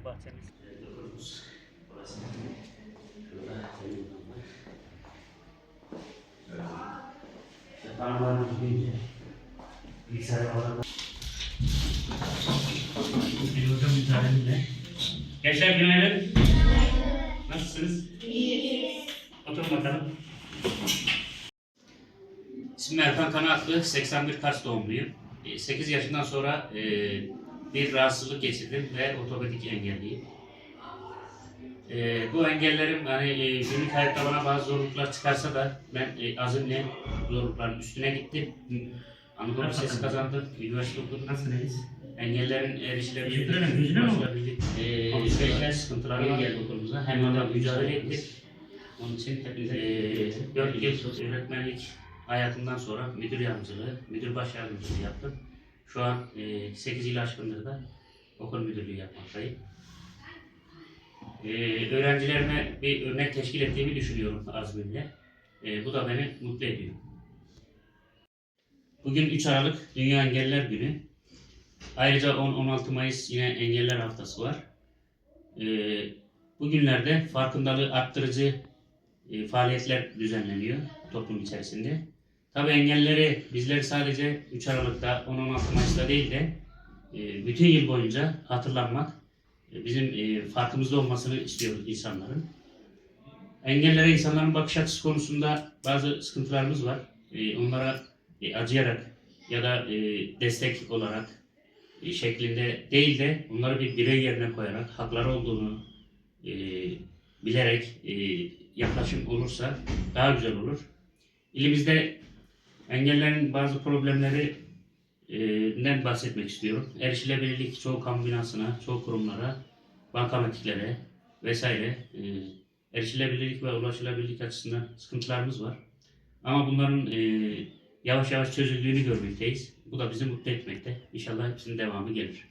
de bahçemiz. Burası. Şurada televizyonlar. İşte parmağımız büyüyünce bilgisayar falan. Bir hocam müsaadenizle. Gençler günaydın. Nasılsınız? İyiyiz. Oturun bakalım. İsmim Erkan Kanatlı, 81 Kars doğumluyum. 8 yaşından sonra e, bir rahatsızlık geçirdim ve ortopedik engelliyim. E, bu engellerim hani e, günlük hayatta bana bazı zorluklar çıkarsa da ben e, azimle zorlukların üstüne gittim. Anadolu Lisesi kazandım, üniversite okudum. Nasılsınız? engellerin mi? ulaşılabilirlik, eee, şeyler, sıkıntıları var geldi okulumuza. Hem onunla mücadele ettik. Onun için hepinize eee 4 yıl öğretmenlik hayatımdan sonra müdür yardımcılığı, müdür baş yardımcılığı yaptım. Şu an eee 8 yıl aşkındır da okul müdürlüğü yapmaktayım. Eee öğrencilerime bir örnek teşkil ettiğimi düşünüyorum azmimle. Eee, bu da beni mutlu ediyor. Bugün 3 Aralık Dünya Engelliler Günü. Ayrıca 10-16 Mayıs yine Engeller Haftası var. Ee, bu günlerde farkındalığı arttırıcı e, faaliyetler düzenleniyor toplum içerisinde. Tabii engelleri bizleri sadece 3 Aralık'ta 10-16 Mayıs'ta değil de e, bütün yıl boyunca hatırlanmak e, bizim e, farkımızda olmasını istiyoruz insanların. Engellere insanların bakış açısı konusunda bazı sıkıntılarımız var. Onlara acıyarak ya da destek olarak şeklinde değil de onları bir birey yerine koyarak hakları olduğunu bilerek yaklaşım olursa daha güzel olur. İlimizde engellerin bazı problemleri e, den bahsetmek istiyorum. Erişilebilirlik çoğu kamu binasına, çoğu kurumlara, bankamatiklere vesaire e, erişilebilirlik ve ulaşılabilirlik açısından sıkıntılarımız var. Ama bunların e, yavaş yavaş çözüldüğünü görmekteyiz. Bu da bizi mutlu etmekte. İnşallah hepsinin devamı gelir.